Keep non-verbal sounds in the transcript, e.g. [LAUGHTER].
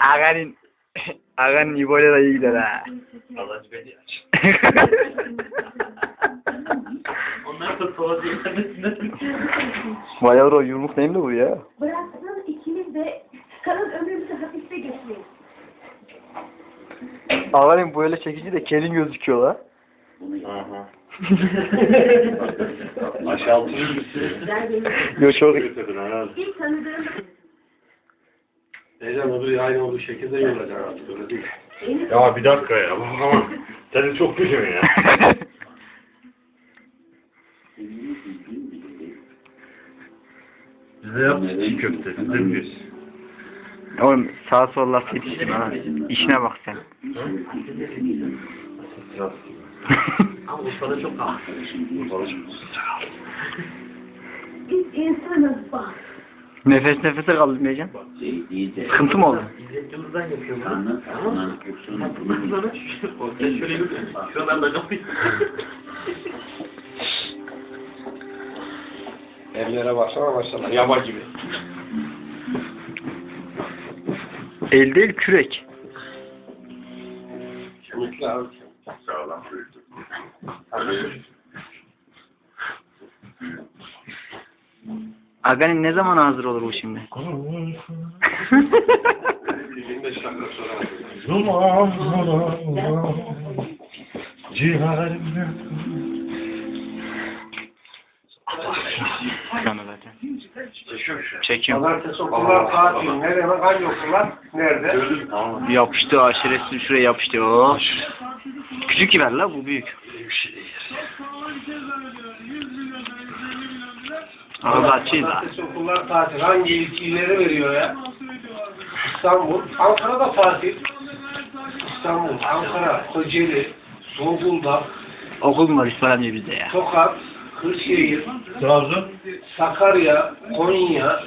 Ağanın Ağanın İbo'yla da iyi gider ha. Allah beni aç. Onlar da sola diyememesinden. Vay yavrum yumruk mi bu ya? Bıraksın ikimiz de kalan ömrümüzü hapiste geçmeyiz. Ağanın böyle çekici de kelin gözüküyor la. Aha. Musun? Güzel benim. Yo çok. İlk tanıdığım Necem öbürü aynı olduğu şekilde yorulacak artık öyle değil. Ya bir dakika ya. [LAUGHS] Ama senin çok gücün ya. Bize yap çiğ köfte. Bize miyiz? Oğlum sağa sola laf yetiştirme ha. İşine bak sen. Ama Urfa'da çok ağır. biz insanız bak. Nefes nefese kaldım Mecan. Sıkıntı mı oldu? Yapıyor bunu. Şöyle. Şuradan da kapıyı. Ellere baksana maşallah. Yaba gibi. El değil kürek. Kemikli abi. Sağlam büyüktür. Ağanın ne zaman hazır olur bu şimdi? 25 dakika sonra. Ciğerimde zaten. Çekiyorum. Pazartesi okullar tatil. Nerede? Hangi okullar? Nerede? Tamam. Yapıştı aşiresin şuraya yapıştı. Oh. Küçük biber la bu büyük. Arada açıyız. Pazartesi okullar tatil. Hangi ilçeleri veriyor ya? İstanbul. Ankara'da tatil. İstanbul, Ankara, Kocaeli, Zonguldak, Okul mu var İsmail amca bizde ya? Tokat, Kırşehir, Trabzon Sakarya, Konya,